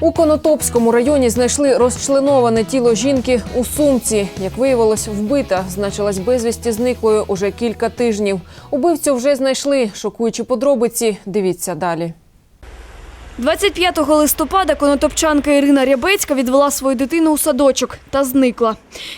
У Конотопському районі знайшли розчленоване тіло жінки у сумці. Як виявилось, вбита значилась безвісті зниклою уже кілька тижнів. Убивцю вже знайшли. Шокуючі подробиці. Дивіться далі. 25 листопада конотопчанка Ірина Рябецька відвела свою дитину у садочок та зникла.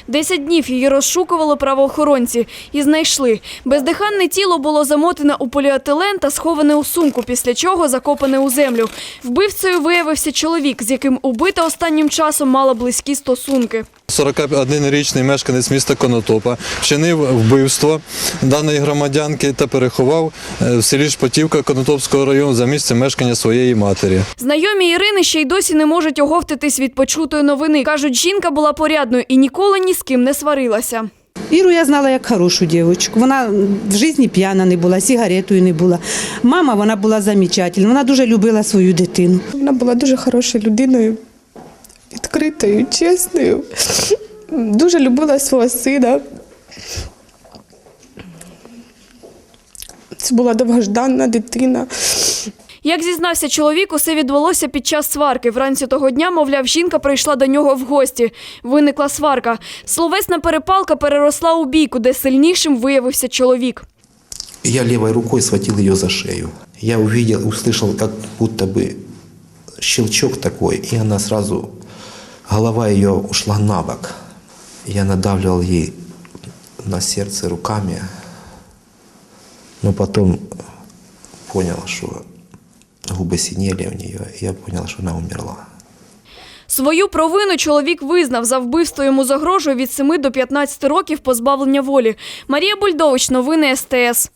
Десять днів її розшукували правоохоронці і знайшли. Бездиханне тіло було замотане у поліетилен та сховане у сумку, після чого закопане у землю. Вбивцею виявився чоловік, з яким убита останнім часом мала близькі стосунки. 41-річний мешканець міста Конотопа вчинив вбивство даної громадянки та переховав е, в селі Шпотівка Конотопського району за місцем мешкання своєї матері. Знайомі Ірини ще й досі не можуть оговтатись від почутої новини. Кажуть, жінка була порядною і ніколи ні з ким не сварилася. Іру я знала як хорошу дівчинку. Вона в житті п'яна не була, сигаретою не була. Мама вона була замечательна, вона дуже любила свою дитину. Вона була дуже хорошою людиною, відкритою, чесною. Дуже любила свого сина. Це була довгожданна дитина. Як зізнався чоловік, усе відбулося під час сварки. Вранці того дня, мовляв, жінка прийшла до нього в гості. Виникла сварка. Словесна перепалка переросла у бійку, де сильнішим виявився чоловік. Я левой рукой схватил ее за шею. Я увидел, услышал, как будто бы щелчок такой, и она сразу, голова ее ушла на бок. Я надавливал ей на сердце руками, но потом понял, что губы синели у нее, и я понял, что она умерла. Свою провину чоловік визнав. За вбивство йому загрожує від 7 до 15 років позбавлення волі. Марія Бульдович, новини СТС.